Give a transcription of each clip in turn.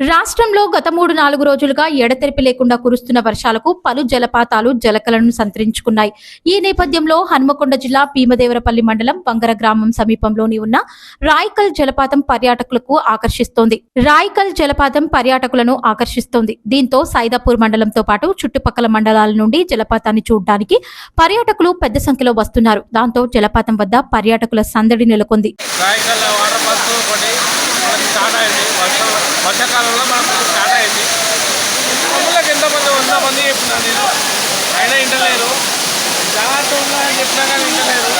రాష్ట్రంలో గత మూడు నాలుగు రోజులుగా ఎడతెరిపి లేకుండా కురుస్తున్న వర్షాలకు పలు జలపాతాలు జలకలను సంతరించుకున్నాయి. ఈ నేపథ్యంలో హనుమకొండ జిల్లా భీమదేవరపల్లి మండలం బంగర గ్రామం సమీపంలోని ఉన్న రాయికల్ జలపాతం పర్యాటకులకు ఆకర్షిస్తోంది. రాయికల్ జలపాతం పర్యాటకులను ఆకర్షిస్తోంది. దీంతో సైదాపూర్ మండలంతో పాటు చుట్టుపక్కల మండలాల నుండి జలపాతాన్ని చూడడానికి పర్యాటకులు పెద్ద సంఖ్యలో వస్తున్నారు. దాంతో జలపాతం వద్ద పర్యాటకుల సందడి నెలకొంది. అది మనకి స్టార్ట్ అయింది. వర్షం వర్షాకాలంలో మనకు స్టార్ట్ అయింది. మమ్మల్కి ఎంతమంది వంద మంది చెప్తున్నాను నేను. అయినా ఇంటలేరు జాగ్రత్త ఉన్నాయని చెప్పినా కానీ ఇంటలేరు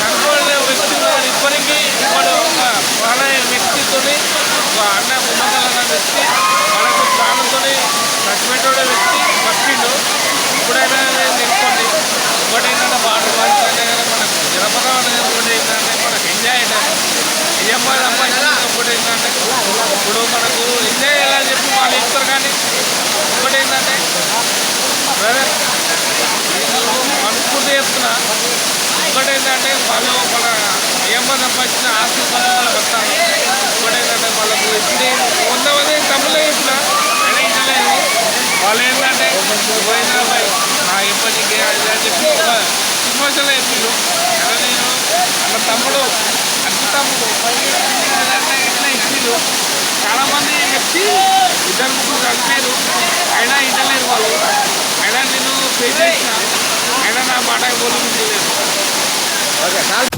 కంట్రోల్ వ్యక్తి ఇప్పటికీ ఇప్పుడు ఒక ప్రాణ వ్యక్తితో ఒక అన్న బొమ్మకలన్న వ్యక్తి మనకు ప్రాణంతో చచ్చిపెట్టే వ్యక్తి బతికిండు ఏంటంటే బ్రదర్ మనస్ఫూర్తి చెప్తున్నా ఒకటి ఏంటంటే వాళ్ళు మన ఈఎంఐ సంపాదించిన ఆస్తి పనులు వస్తాను ఒకటి ఏంటంటే వాళ్ళకు ఇప్పుడు వంద మంది తమ్ముళ్ళే చెప్పిన అయినా వాళ్ళు ఏంటంటే పోయినరాబాయ్ నా ఇప్పటికి అది అని చెప్పి ఒక చెప్పిండు అలా నేను అన్న తమ్ముడు అన్న తమ్ముడు అంటే ఇట్లా ఇచ్చిండు చాలామంది వ్యక్తి ఇద్దరు ముగ్గురు కలిపారు అయినా ఇంటలేరు వాళ్ళు అయినా నేను